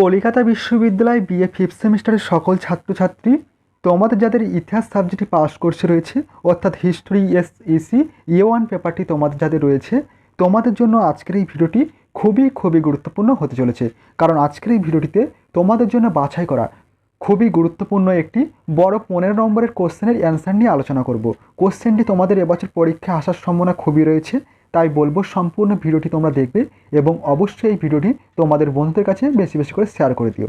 কলিকাতা বিশ্ববিদ্যালয় BA fifth সেমিস্টারের সকল ছাত্রছাত্রী, তোমাদের যাদের ইতিহাস সাবজেক্টে পাস কোর্সে রয়েছে, অর্থাৎ হিস্টোরি এস ইসি ইয়ে ওয়ান পেপারটি তোমাদের যাদের রয়েছে, তোমাদের জন্য আজকের এই ভিডিওটি খুবই খুবই গুরুত্বপূর্ণ হতে চলেছে। কারণ আজকের এই ভিডিওটিতে তোমাদের জন্য বাছাই করা খুবই গুরুত্বপূর্ণ একটি বড় পনেরো নম্বরের কোশ্চেনের অ্যান্সার নিয়ে আলোচনা করব। কোশ্চেনটি তোমাদের এবছর পরীক্ষায় আসার সম্ভাবনা খুবই রয়েছে। তাই বলব সম্পূর্ণ ভিডিওটি তোমরা দেখবে এবং অবশ্যই এই ভিডিওটি তোমাদের বন্ধুদের কাছে বেশি বেশি করে শেয়ার করে দিও।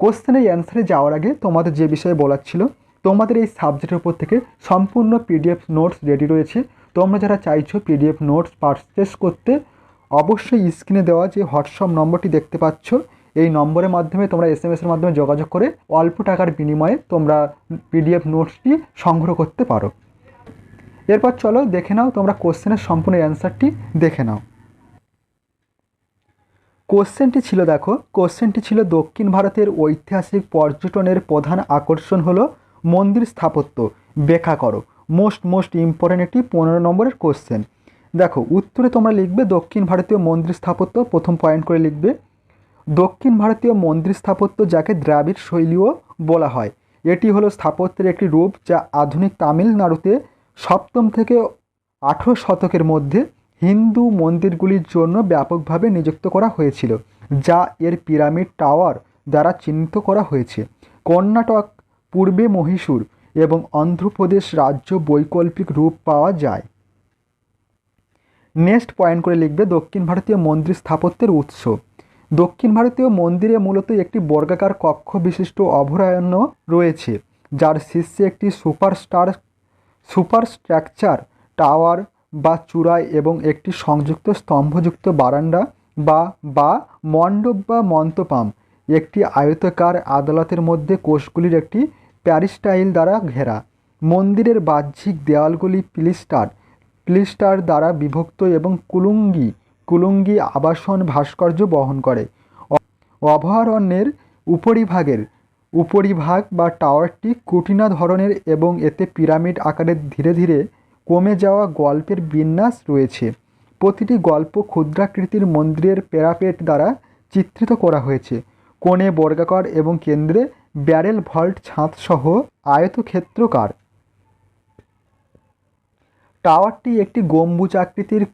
কোশ্চেনের অ্যান্সারে যাওয়ার আগে তোমাদের যে বিষয়ে বলার ছিল, তোমাদের এই সাবজেক্টের উপর থেকে সম্পূর্ণ পিডিএফ নোটস রেডি রয়েছে। তোমরা যারা চাইছো পিডিএফ নোটস পারচেস করতে, অবশ্যই স্ক্রিনে দেওয়া যে হোয়াটসঅ্যাপ নম্বরটি দেখতে পাচ্ছ, এই নম্বরের মাধ্যমে তোমরা এস এম এসের মাধ্যমে যোগাযোগ করে অল্প টাকার বিনিময়ে তোমরা পিডিএফ নোটসটি সংগ্রহ করতে পারো। এরপর চলো দেখে নাও তোমরা কোশ্চেনের সম্পূর্ণ অ্যান্সারটি দেখে নাও। কোশ্চেনটি ছিল, দেখো, কোশ্চেনটি ছিল দক্ষিণ ভারতের ঐতিহাসিক পর্যটনের প্রধান আকর্ষণ হলো মন্দির স্থাপত্য। ব্যাখ্যা করো। মোস্ট মোস্ট ইম্পর্টেন্ট একটি পনেরো নম্বরের কোশ্চেন। দেখো, উত্তরে তোমরা লিখবে দক্ষিণ ভারতীয় মন্দির স্থাপত্য, প্রথম পয়েন্ট করে লিখবে। দক্ষিণ ভারতীয় মন্দির স্থাপত্য যাকে দ্রাবিড় শৈলীও বলা হয়। এটি হলো স্থাপত্যের একটি রূপ যা আধুনিক তামিলনাড়ুতে সপ্তম থেকে আঠেরো শতকের মধ্যে হিন্দু মন্দিরগুলির জন্য ব্যাপকভাবে নিযুক্ত করা হয়েছিল, যা এর পিরামিড টাওয়ার দ্বারা চিহ্নিত করা হয়েছে। কর্ণাটক, পূর্বে মহীশূর এবং অন্ধ্রপ্রদেশ রাজ্য বৈকল্পিক রূপ পাওয়া যায়। নেক্সট পয়েন্ট করে লিখবে দক্ষিণ ভারতীয় মন্দির স্থাপত্যের উৎস। দক্ষিণ ভারতীয় মন্দিরে মূলত একটি বর্গাকার কক্ষ বিশিষ্ট অভয়ারণ্য রয়েছে, যার শীর্ষে একটি সুপারস্টার সুপার স্ট্রাকচার টাওয়ার বা চূড়ায় এবং একটি সংযুক্ত স্তম্ভযুক্ত বারান্দা বা বা মণ্ডপ বা মন্তপাম, একটি আয়তকার আদালতের মধ্যে কোষগুলির একটি প্যারিস্টাইল দ্বারা ঘেরা। মন্দিরের বাহ্যিক দেওয়ালগুলি প্লিস্টার প্লিস্টার দ্বারা বিভক্ত এবং কুলুঙ্গি কুলুঙ্গি আবাসন ভাস্কর্য বহন করে। অভয়ারণ্যের উপরিভাগের উপরিভাগ বা টাওয়ারটি কুটিনা ধরনের এবং এতে পিরামিড আকারে ধীরে ধীরে কমে যাওয়া গল্পের বিন্যাস রয়েছে। প্রতিটি গল্প ক্ষুদ্রাকৃতির মন্দিরের প্যারাপেট দ্বারা চিত্রিত করা হয়েছে। কোণে বর্গাকার এবং কেন্দ্রে ব্যারেল ভল্ট ছাঁদসহ আয়তক্ষেত্রকার। টাওয়ারটি একটি গম্বুজ আকৃতির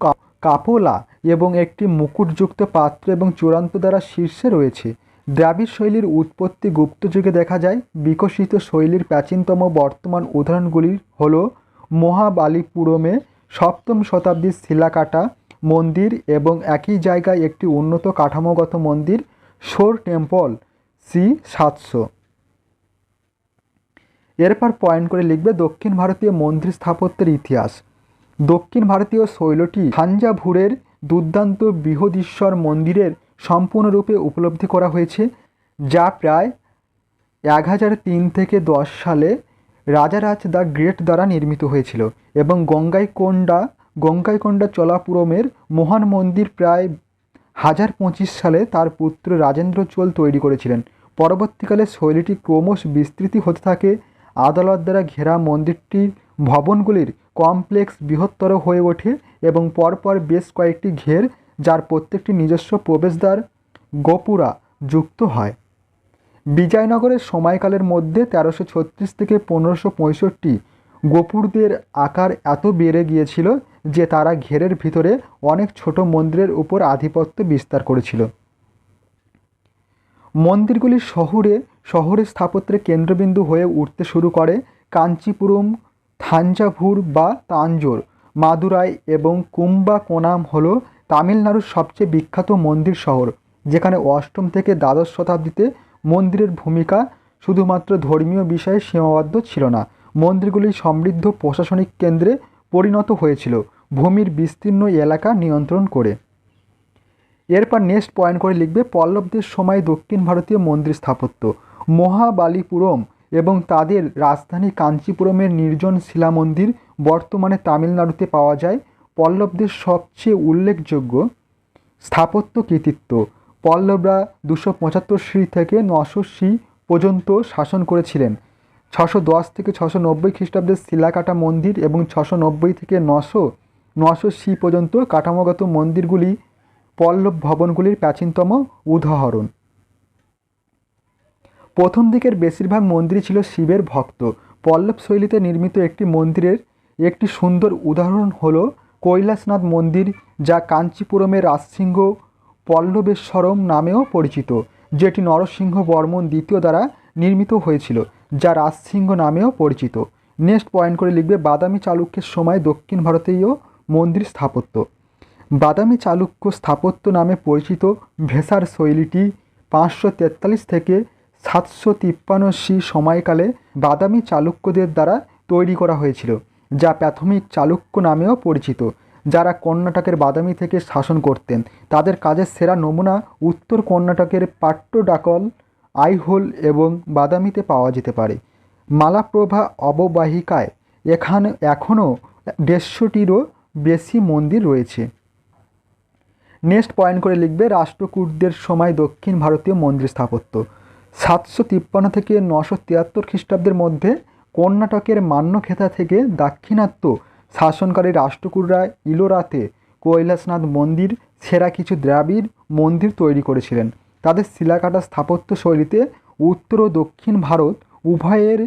কাপোলা এবং একটি মুকুটযুক্ত পাত্র এবং চূড়ান্ত দ্বারা শীর্ষে রয়েছে। দ্রাবিড় শৈলীর উৎপত্তি গুপ্ত যুগে দেখা যায়। বিকশিত শৈলীর প্রাচীনতম বর্তমান উদাহরণগুলি হল মহাবালিপুরমে সপ্তম শতাব্দীর শিলাকাটা মন্দির এবং একই জায়গায় একটি উন্নত কাঠামোগত মন্দির শোর টেম্পল, সি সাতশো। এরপর পয়েন্ট করে লিখবে দক্ষিণ ভারতীয় মন্দির স্থাপত্যের ইতিহাস। দক্ষিণ ভারতীয় শৈলটি থাঞ্জাভুরের দুর্দান্ত বৃহদীশ্বর মন্দিরের সম্পূর্ণরূপে উপলব্ধি করা হয়েছে, যা প্রায় এক হাজার তিন থেকে দশ সালে রাজারাজ দ্য গ্রেট দ্বারা নির্মিত হয়েছিল এবং গঙ্গাইকোন্ডা গঙ্গাইকোন্ডা চলাপুরমের মহান মন্দির প্রায় হাজার পঁচিশ সালে তার পুত্র রাজেন্দ্র চোল তৈরি করেছিলেন। পরবর্তীকালে শৈলীটি ক্রমশ বিস্তৃতি হতে থাকে। আদালত দ্বারা ঘেরা মন্দিরটির ভবনগুলির কমপ্লেক্স বৃহত্তর হয়ে ওঠে এবং পরপর বেশ কয়েকটি ঘের যার প্রত্যেকটি নিজস্ব প্রবেশদ্বার গোপুরা যুক্ত হয়। বিজয়নগরের সময়কালের মধ্যে তেরোশো ছত্রিশ থেকে পনেরোশো পঁয়ষট্টি গোপুরদের আকার এত বেড়ে গিয়েছিল যে তারা ঘেরের ভিতরে অনেক ছোট মন্দিরের উপর আধিপত্য বিস্তার করেছিল। মন্দিরগুলি শহরে, শহরের স্থাপত্যের কেন্দ্রবিন্দু হয়ে উঠতে শুরু করে কাঞ্চিপুরম, থাঞ্জাভুর বা তাঞ্জোর, মাদুরাই এবং কুম্বাকোনাম হল তামিলনাড়ুর সবচেয়ে বিখ্যাত মন্দির শহর, যেখানে অষ্টম থেকে দ্বাদশ শতাব্দীতে মন্দিরের ভূমিকা শুধুমাত্র ধর্মীয় বিষয়ে সীমাবদ্ধ ছিল না, মন্দিরগুলি সমৃদ্ধ প্রশাসনিক কেন্দ্রে পরিণত হয়েছিল, ভূমির বিস্তীর্ণ এলাকা নিয়ন্ত্রণ করে। এরপর নেক্সট পয়েন্ট করে লিখবে পল্লবদের সময় দক্ষিণ ভারতীয় মন্দির স্থাপত্য। মহাবালিপুরম এবং তাদের রাজধানী কাঞ্চিপুরমের নির্জন শিলা মন্দির বর্তমানে তামিলনাড়ুতে পাওয়া যায়। পল্লবদের সবচেয়ে উল্লেখযোগ্য স্থাপত্য কৃতিত্ব। পল্লবরা দুশো পঁচাত্তর সি থেকে নশো শ্রী পর্যন্ত শাসন করেছিলেন। ছশো দশ থেকে ছশো নব্বই খ্রিস্টাব্দের শিলাকাটা মন্দির এবং ছশো নব্বই থেকে নশো নশো সি পর্যন্ত কাঠামোগত মন্দিরগুলি পল্লব ভবনগুলির প্রাচীনতম উদাহরণ। প্রথম দিকের বেশিরভাগ মন্দিরই ছিল শিবের ভক্ত। পল্লব শৈলীতে নির্মিত একটি মন্দিরের একটি সুন্দর উদাহরণ হল কৈলাসনাথ মন্দির, যা কাঞ্চিপুরমের রাজসিংহ পল্লবেশ্বরম নামেও পরিচিত, যেটি নরসিংহ বর্মন দ্বিতীয় দ্বারা নির্মিত হয়েছিল, যা রাজসিংহ নামেও পরিচিত। নেক্সট পয়েন্ট করে লিখবে, বাদামি চালুক্যের সময় দক্ষিণ ভারতীয় মন্দির স্থাপত্য। বাদামি চালুক্য স্থাপত্য নামে পরিচিত ভেসার শৈলীটি পাঁচশো তেতাল্লিশ থেকে সাতশো তিপ্পান্ন সময়কালে বাদামি চালুক্যদের দ্বারা তৈরি করা হয়েছিল। যা প্রাথমিক চালুক্য নামেও পরিচিত। যারা কর্ণাটকের বাদামি থেকে শাসন করতেন, তাদের কাজের সেরা নমুনা উত্তর কর্ণাটকের পাট্টডাকল, আইহোল এবং বাদামিতে পাওয়া যেতে পারে। মালাপ্রভা অববাহিকায় এখানে এখনও দেড়শোটিরও বেশি মন্দির রয়েছে। নেক্সট পয়েন্ট করে লিখবে রাষ্ট্রকূটদের সময় দক্ষিণ ভারতীয় মন্দির স্থাপত্য। সাতশো তিপ্পান্ন থেকে নশো তিয়াত্তর খ্রিস্টাব্দের মধ্যে কর্ণাটকের মান্যখেতা থেকে দাক্ষিণাত্য শাসনকারী রাষ্ট্রকূটরা ইলোরাতে কৈলাসনাথ মন্দির, সেরা কিছু দ্রাবিড় মন্দির তৈরি করেছিলেন। তাদের শিলাকাটা স্থাপত্য শৈলীতে উত্তর ও দক্ষিণ ভারত উভয়ের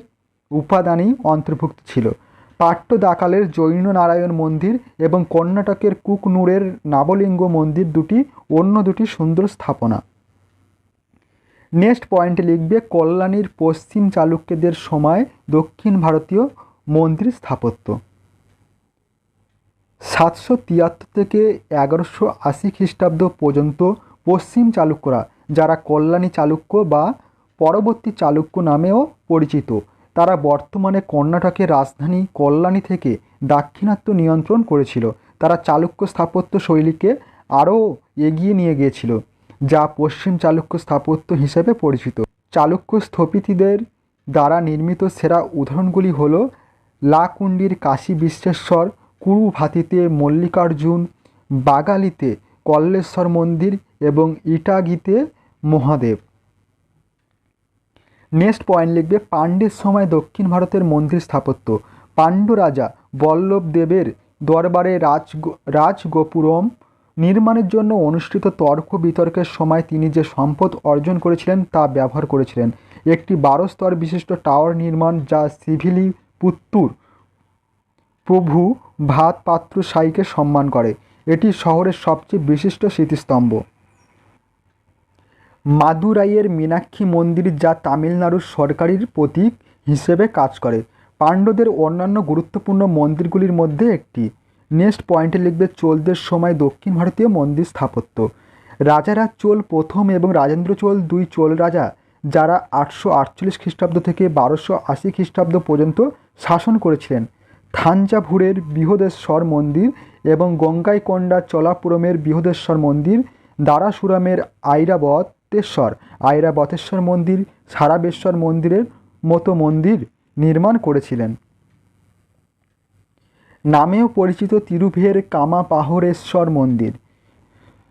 উপাদানই অন্তর্ভুক্ত ছিল। পাট্টদাকালের জৈন নারায়ণ মন্দির এবং কর্ণাটকের কুকনুরের নাবলিঙ্গ মন্দির দুটি, অন্য দুটি সুন্দর স্থাপনা। নেক্সট পয়েন্টে লিখবে, কল্যাণীর পশ্চিম চালুক্যদের সময় দক্ষিণ ভারতীয় মন্দির স্থাপত্য। সাতশো তিয়াত্তর থেকে এগারোশো আশি খ্রিস্টাব্দ পর্যন্ত পশ্চিম চালুক্যরা, যারা কল্যাণী চালুক্য বা পরবর্তী চালুক্য নামেও পরিচিত, তারা বর্তমানে কর্ণাটকের রাজধানী কল্যাণী থেকে দাক্ষিণাত্য নিয়ন্ত্রণ করেছিল। তারা চালুক্য স্থাপত্য শৈলীকে আরও এগিয়ে নিয়ে গিয়েছিল। যা পশ্চিম চালুক্য স্থাপত্য হিসেবে পরিচিত। চালুক্য স্থপতিদের দ্বারা নির্মিত সেরা উদাহরণগুলি হল লাকুন্ডির কাশী বিশ্বেশ্বর, কুরুভাতিতে মল্লিকার্জুন, বাগালিতে কল্লেশ্বর মন্দির এবং ইটাগিতে মহাদেব। নেক্সট পয়েন্ট লিখবে, পাণ্ডের সময় দক্ষিণ ভারতের মন্দির স্থাপত্য। পাণ্ড্য রাজা বল্লভ দেবের দরবারে রাজ রাজগোপুরম নির্মাণের জন্য অনুষ্ঠিত তর্ক বিতর্কের সময় তিনি যে সম্পদ অর্জন করেছিলেন তা ব্যবহার করেছিলেন। একটি বারো স্তর বিশিষ্ট টাওয়ার নির্মাণ যা সিভিলি পুত্তুর প্রভু ভাত পাত্র সাইকে সম্মান করে। এটি শহরের সবচেয়ে বিশিষ্ট স্মৃতিস্তম্ভ। মাদুরাইয়ের মীনাক্ষী মন্দির যা তামিলনাড়ুর সরকারির প্রতীক হিসেবে কাজ করে। পাণ্ড্যদের অন্যান্য গুরুত্বপূর্ণ মন্দিরগুলির মধ্যে একটি। নেক্সট পয়েন্টে লিখবে চোলদের সময় দক্ষিণ ভারতীয় মন্দির স্থাপত্য। রাজারা চোল প্রথম এবং রাজেন্দ্র চোল দুই চোল রাজা, যারা আটশো আটচল্লিশ খ্রিস্টাব্দ থেকে বারোশো আশি খ্রিস্টাব্দ পর্যন্ত শাসন করেছিলেন। থাঞ্জাভুরের বৃহদেশ্বর মন্দির এবং গঙ্গাইকোন্ডা চলাপুরমের বৃহদেশ্বর মন্দির, দারাসুরামের আইরাবতেশ্বর আইরাবতেশ্বর মন্দির, সারাবেশ্বর মন্দিরের মতো মন্দির নির্মাণ করেছিলেন। নামেও পরিচিত তিরুভের কামাপাহরেশ্বর মন্দির।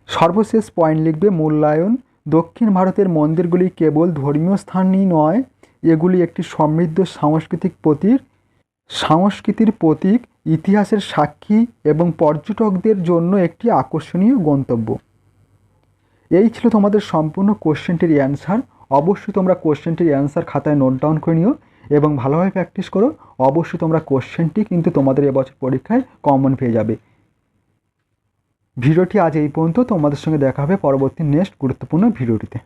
সর্বশেষ পয়েন্ট লিখবে মূল্যায়ন। দক্ষিণ ভারতের মন্দিরগুলি কেবল ধর্মীয় স্থানই নয়, এগুলি একটি সমৃদ্ধ সাংস্কৃতিক প্রতীক। সংস্কৃতির প্রতীক, ইতিহাসের সাক্ষী এবং পর্যটকদের জন্য একটি আকর্ষণীয় গন্তব্য। এই ছিল তোমাদের সম্পূর্ণ কোশ্চেনটির অ্যান্সার অবশ্যই তোমরা কোশ্চেনটির অ্যান্সার খাতায় নোট ডাউন করে নিও। এবং ভালোভাবে প্র্যাকটিস করো, অবশ্যই তোমরা কোশ্চেনটি কিন্তু তোমাদের এবছর পরীক্ষায় কমন পেয়ে যাবে। ভিডিওটি আজ এই পর্যন্ত, তোমাদের সঙ্গে দেখা হবে পরবর্তী নেক্সট গুরুত্বপূর্ণ ভিডিওটিতে।